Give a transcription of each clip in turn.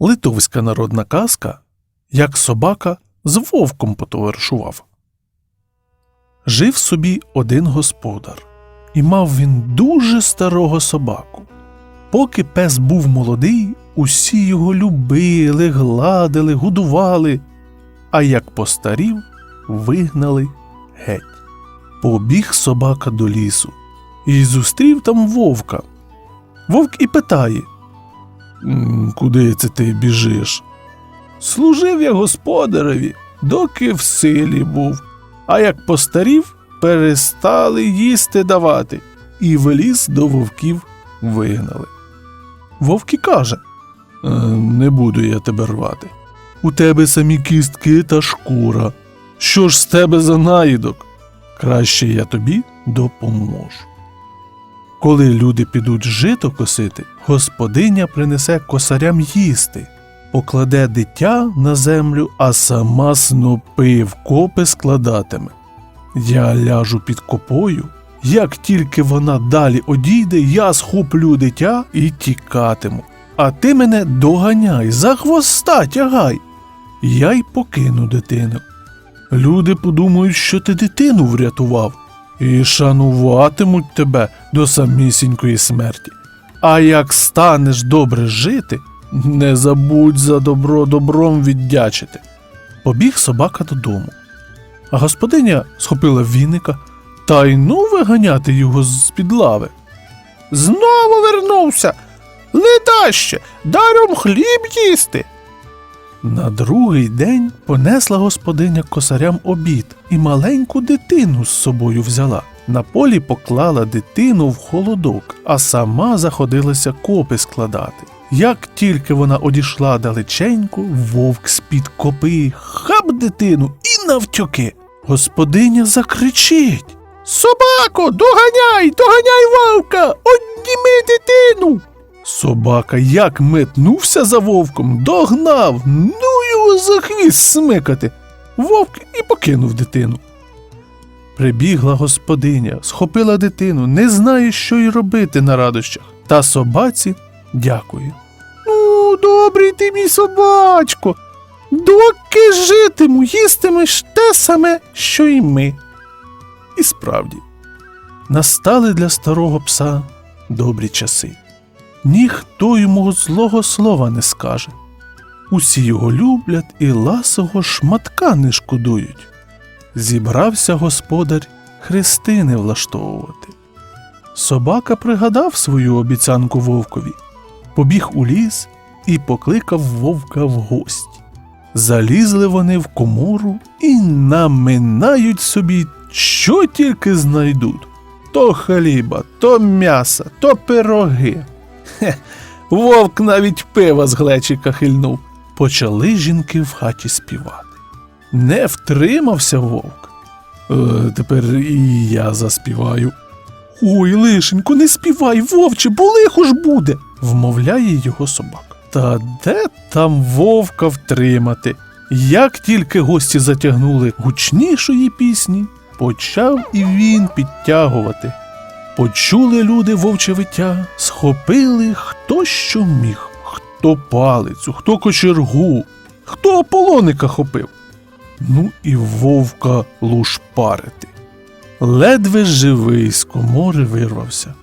Литовська народна казка, як собака з вовком потоваришував. Жив собі один господар, і мав він дуже старого собаку. Поки пес був молодий, усі його любили, гладили, годували, а як постарів, вигнали геть. Побіг собака до лісу і зустрів там вовка. Вовк і питає «М, Куди це ти біжиш? Служив я господареві, доки в силі був, а як постарів, перестали їсти давати, і в ліс до вовків вигнали. Вовк і каже «Е, Не буду я тебе рвати. У тебе самі кістки та шкура. Що ж з тебе за наїдок? Краще я тобі допоможу. Коли люди підуть жито косити, господиня принесе косарям їсти, покладе дитя на землю, а сама снопи в копи складатиме. Я ляжу під копою. Як тільки вона далі одійде, я схоплю дитя і тікатиму. А ти мене доганяй, за хвоста тягай. Я й покину дитину. Люди подумають, що ти дитину врятував, і шануватимуть тебе до самісінької смерті. А як станеш добре жити, не забудь за добро добром віддячити. Побіг собака додому. А господиня схопила віника та й ну виганяти його з-під лави. Знову вернувся. Ледаще, даром хліб їсти. На другий день понесла господиня косарям обід і маленьку дитину з собою взяла. На полі поклала дитину в холодок, а сама заходилася копи складати. Як тільки вона одійшла далеченько, вовк з-під копи хап дитину і навтьоки. Господиня закричить. Собако, доганяй, доганяй вовка. Собака як метнувся за вовком, догнав, ну його за хвіст смикати. Вовк і покинув дитину. Прибігла господиня, схопила дитину, не знає, що й робити на радощах, та собаці дякує. Ну, добрий ти мій собачко, доки житиму, їстимеш те саме, що й ми. І справді, настали для старого пса добрі часи. Ніхто йому злого слова не скаже. Усі його люблять і ласого шматка не шкодують. Зібрався господар хрестини влаштовувати. Собака пригадав свою обіцянку вовкові, побіг у ліс і покликав вовка в гості. Залізли вони в комору і наминають собі, що тільки знайдуть. То хліба, то м'яса, то пироги. Хе, вовк навіть пива з глечика хильнув. Почали жінки в хаті співати. Не втримався вовк. Е, тепер і я заспіваю. Ой, лишенько, не співай, вовче, бо лихо ж буде, вмовляє його собака. Та де там вовка втримати? Як тільки гості затягнули гучнішої пісні, почав і він підтягувати. Почули люди вовче виття, схопили хто що міг, хто палицю, хто кочергу, хто ополоника хопив. Ну і вовка лушпарити. Ледве живий з комори вирвався.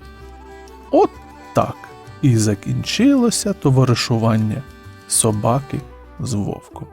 От так і закінчилося товаришування собаки з вовком.